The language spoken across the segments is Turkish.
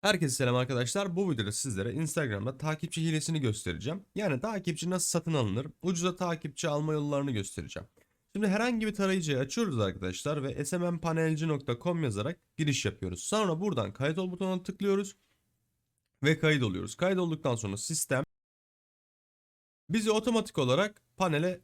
Herkese selam arkadaşlar. Bu videoda sizlere Instagram'da takipçi hilesini göstereceğim. Yani takipçi nasıl satın alınır, ucuza takipçi alma yollarını göstereceğim. Şimdi herhangi bir tarayıcıyı açıyoruz arkadaşlar ve smmpanelci.com yazarak giriş yapıyoruz. Sonra buradan kayıt ol butonuna tıklıyoruz ve kayıt oluyoruz. Kayıt olduktan sonra sistem bizi otomatik olarak panele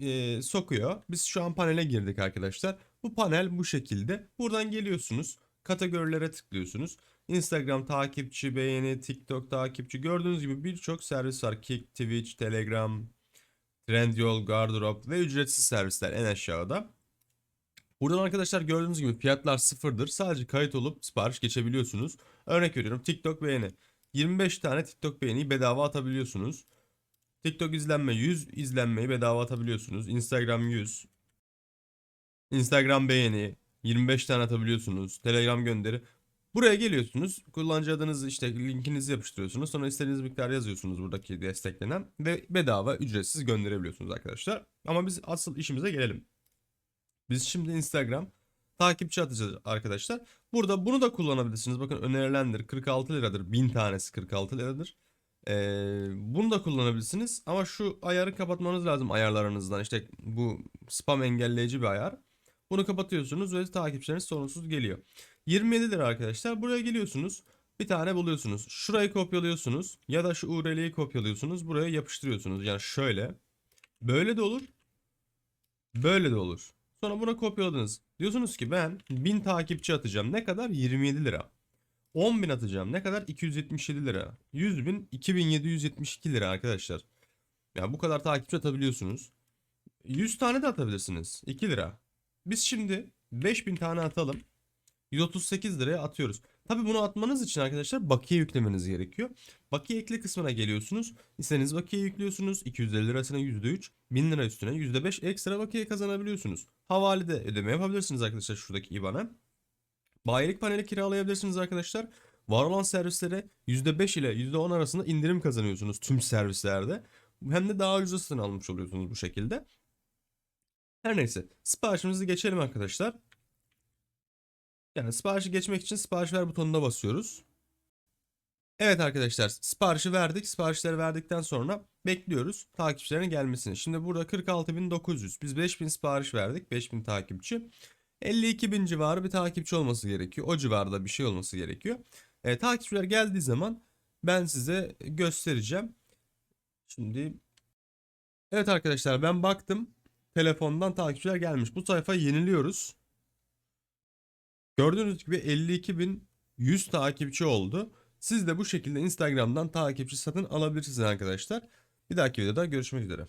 e, sokuyor. Biz şu an panele girdik arkadaşlar. Bu panel bu şekilde. Buradan geliyorsunuz. Kategorilere tıklıyorsunuz. Instagram takipçi, beğeni, TikTok takipçi gördüğünüz gibi birçok servis var. Kick, Twitch, Telegram, Trendyol, Gardrop ve ücretsiz servisler en aşağıda. Buradan arkadaşlar gördüğünüz gibi fiyatlar sıfırdır. Sadece kayıt olup sipariş geçebiliyorsunuz. Örnek veriyorum TikTok beğeni. 25 tane TikTok beğeniyi bedava atabiliyorsunuz. TikTok izlenme 100 izlenmeyi bedava atabiliyorsunuz. Instagram 100. Instagram beğeni 25 tane atabiliyorsunuz. Telegram gönderi. Buraya geliyorsunuz. Kullanıcı adınızı işte linkinizi yapıştırıyorsunuz. Sonra istediğiniz miktar yazıyorsunuz buradaki desteklenen ve bedava ücretsiz gönderebiliyorsunuz arkadaşlar. Ama biz asıl işimize gelelim. Biz şimdi Instagram takipçi atacağız arkadaşlar. Burada bunu da kullanabilirsiniz. Bakın önerilendir 46 liradır. 1000 tanesi 46 liradır. Ee, bunu da kullanabilirsiniz ama şu ayarı kapatmanız lazım ayarlarınızdan. İşte bu spam engelleyici bir ayar. Bunu kapatıyorsunuz ve takipçileriniz sorunsuz geliyor. 27 lira arkadaşlar. Buraya geliyorsunuz. Bir tane buluyorsunuz. Şurayı kopyalıyorsunuz ya da şu URL'yi kopyalıyorsunuz. Buraya yapıştırıyorsunuz. Yani şöyle. Böyle de olur. Böyle de olur. Sonra buna kopyaladınız. Diyorsunuz ki ben 1000 takipçi atacağım. Ne kadar? 27 lira. 10.000 atacağım. Ne kadar? 277 lira. 100 bin 2772 lira arkadaşlar. Ya bu kadar takipçi atabiliyorsunuz. 100 tane de atabilirsiniz. 2 lira. Biz şimdi 5000 tane atalım. 138 liraya atıyoruz. Tabi bunu atmanız için arkadaşlar bakiye yüklemeniz gerekiyor. Bakiye ekle kısmına geliyorsunuz. İstediğiniz bakiye yüklüyorsunuz. 250 lirasına %3, 1000 lira üstüne %5 ekstra bakiye kazanabiliyorsunuz. Havalede ödeme yapabilirsiniz arkadaşlar şuradaki IBAN'a. Bayilik paneli kiralayabilirsiniz arkadaşlar. Var olan servislere %5 ile %10 arasında indirim kazanıyorsunuz tüm servislerde. Hem de daha ucuz satın almış oluyorsunuz bu şekilde. Her neyse siparişimizi geçelim arkadaşlar. Yani siparişi geçmek için sipariş ver butonuna basıyoruz. Evet arkadaşlar siparişi verdik. Siparişleri verdikten sonra bekliyoruz takipçilerin gelmesini. Şimdi burada 46.900 biz 5000 sipariş verdik 5000 takipçi. 52.000 civarı bir takipçi olması gerekiyor. O civarda bir şey olması gerekiyor. E, takipçiler geldiği zaman ben size göstereceğim. Şimdi evet arkadaşlar ben baktım. Telefondan takipçiler gelmiş. Bu sayfayı yeniliyoruz. Gördüğünüz gibi 52.100 takipçi oldu. Siz de bu şekilde Instagram'dan takipçi satın alabilirsiniz arkadaşlar. Bir dahaki videoda görüşmek üzere.